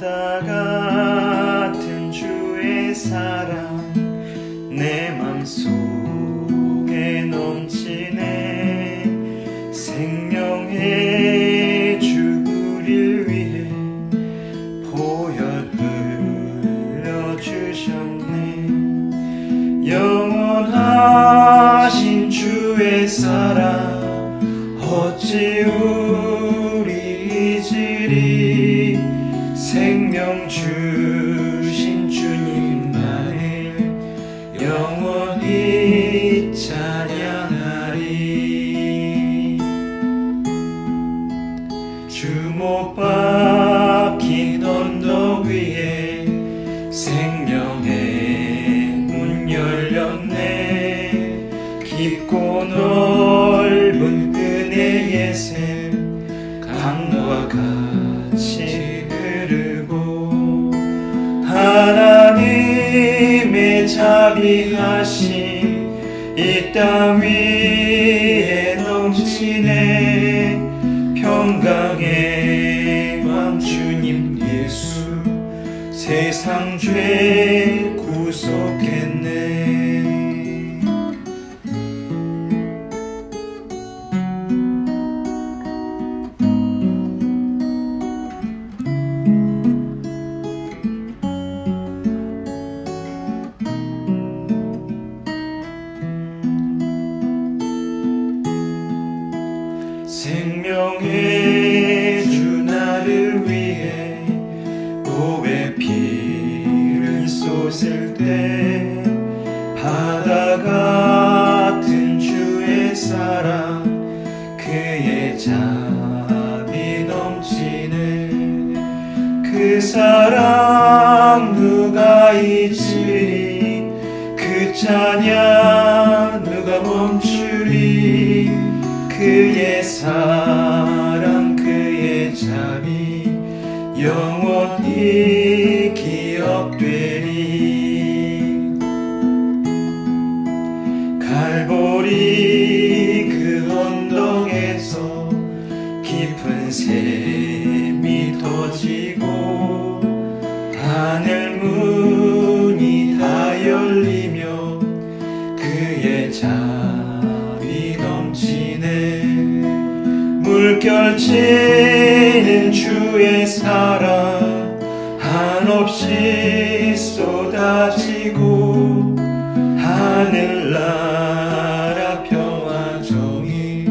바다 같은 주의 사랑 내 맘속에 넘치네. 생명의 주구를 위해 보여 흘려주셨네. 영원하신 주의 사랑 어찌 우리 지리 주신 주님만을 영원히 찬양하리. 주못 박힌 언덕 위에 생명의 문 열렸네. 깊고 넓은 은혜의 샘 강과 같이 하나님의 자비하심 이 땅 위에 넘치네. 평강의 왕 주님 예수 세상 죄 구속 생명의 주 나를 위해 보배 피를 쏟을 때 바다 같은 주의 사랑 그의 자비 넘치는 그 사랑 누가 잊으리? 그 찬양 누가 멈추리 그의 사랑 그의 자비 영원히 기억되리. 갈보리 그 언덕에서 깊은 샘 물결치는 주의 사랑 한없이 쏟아지고 하늘나라 평화 정의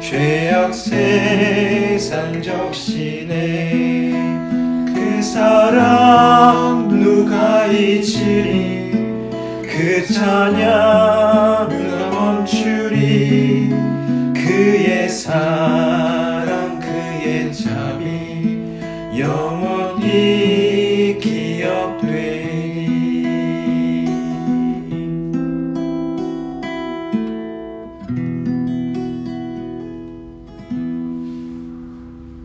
죄악 세상 적시네 그 사랑 누가 잊으리? 그 찬양 누가 멈추리 영원히 기억되리